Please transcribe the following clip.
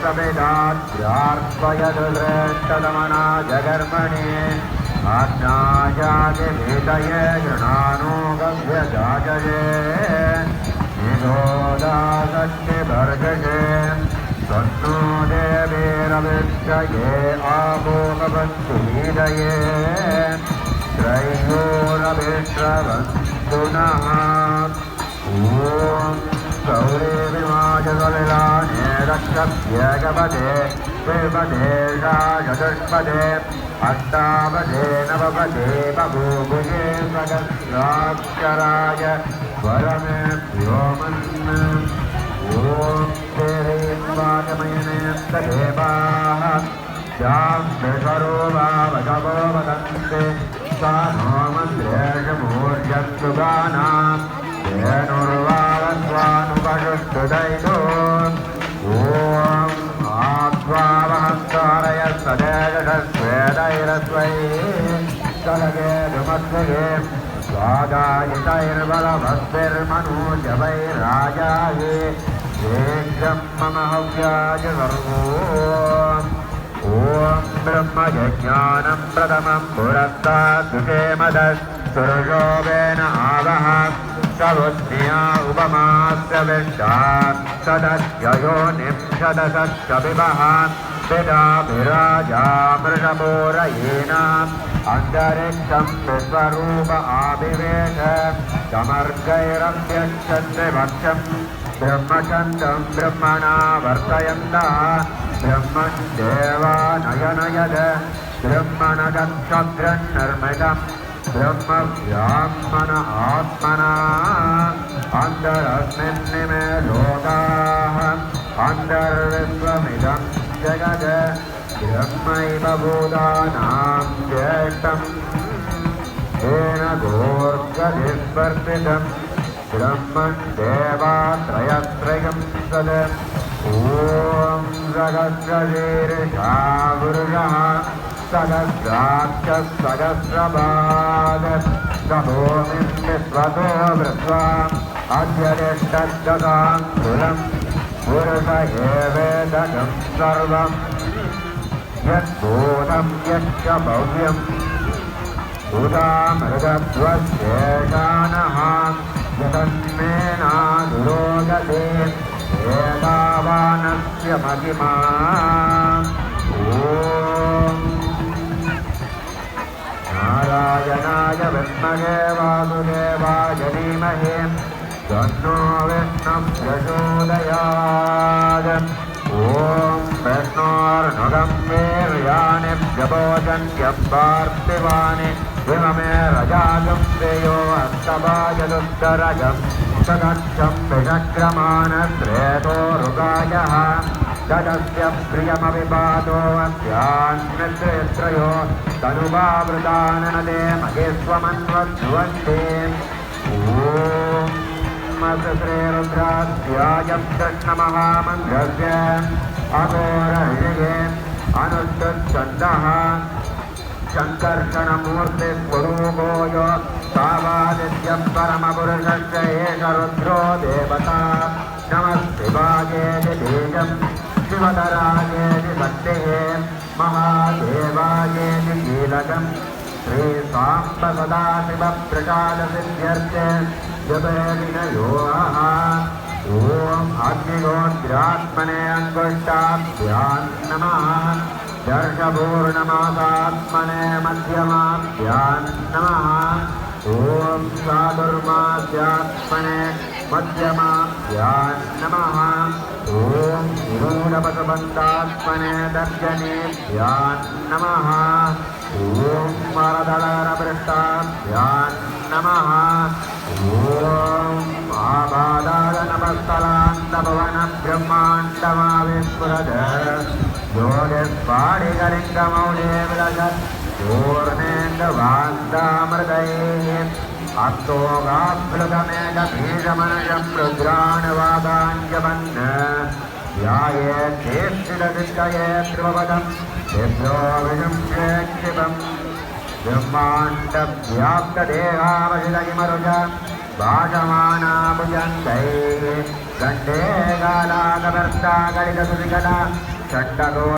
प्रवेदाद्यार्पयदृष्टदमना जगर्मणि आज्ञायादिभीतये गृणानो गव्यजाजये निरोदासत्यभर्गये स्वप्नो देवीरविष्टये आभोगवन्तु गौरे विमाजसलिलाने रक्षभ्यगपदे विपदे राजदुष्पदे अष्टापदे नवपदे बभूभुजे सगस्राक्षराय वरमेभ्यो मन् ॐ देवीवाचमयने देवाः शास्त्रस्वरो वावशवो वदन्ते सा नो मन्त्रेषु मूर्यन्तु कलगेदुमध्वगे स्वागायितैर्बलभस्तिर्मनोजवैराजाये शीघ्रं मम हव्याय सर्वो ॐ ब्रह्मयज्ञानं प्रथमं पुरस्तादुषेमदस्तुर्योगेन आवह सवुद्धिया उपमास्य विष्टा सदस्ययो अन्तरिक्षं विश्वरूप आविवेश समर्गैरभ्यक्षत्रिभक्षम् ब्रह्मचन्दं ब्रह्मणा वर्तयन्तः ब्रह्मन् देवा नयनयद ब्रह्मण गच्छद्रन्निर्मितम् ब्रह्म ब्राह्मण आत्मना अन्तरस्मिन्निमे लोकाः, अन्तर्विश्वमिदं जगद। ब्रह्मैव भूतानां ज्येष्ठम् येन घोर्गधिस्पर्पितम् ब्रह्मन् देवात्रयत्रयं सद। ॐ सहस्रशीर्षा सहस्राक्ष सहस्रपाद सभूमिं वृत्वा अध्यतिष्ठद्गताङ्कुलम् पुरुष एवेदकं सर्वम्। यद्भूतं यच्च भव्यम् उदामृगध्वशेषानः यतन्मेनादुरोगते एतावानस्य महिमा ॐ नारायणाय विद्महे वासुदेवाय धीमहि तन्नो विष्णुं प्रचोदयात् वीर्याणि व्यभोजन्यपार्थिवानि विममे रजागं देयो हस्तवाजदुत्तरजं सदक्षं तनुवावृताननदे महेष्वमन्वध्रुवन्ते ॐ श्रीरुद्राध्यायं कृष्णमहामन्त्रस्य अघोरहिगे अनुष्ठच्छन्दः शङ्कर्षणमूर्तिस्वरूपोय तावादित्यं परमपुरुषस्य एष रुद्रो देवता। नमस्तिवायेति बीजम् शिवधरायेति शक्तिः महादेवायेति कीलकम् श्रीसाम्ब सदाशिवप्रसादसिद्ध्यर्थे जपविनयोः ॐ अग्निगोत्र्यात्मने अङ्गुष्टाभ्यां नमः दर्शपूर्णमासात्मने मध्यमाभ्यां नमः ॐ वरदलरपृष्टाभ्यां नमः ॐ आबादाय नमस्तलान्तभवनब्रह्माण्डमाविस्फुरद योगिस्फाडिकलिङ्गमौले विलसत् पूर्णेन्दुवान्तामृतैः अस्तोगाप्लुतमेकबीजमनजं रुद्राणवादाञ्जवन् ध्याये चेष्टितदिष्टये ध्रुवपदं दिव्यो विषं क्षेक्षिपम् ब्रह्माण्डव्याप्तदेहावधिमरुज भाजमानाभुजङ्गैः खण्डे गालागवर्तागलितसुविगला षट्टगो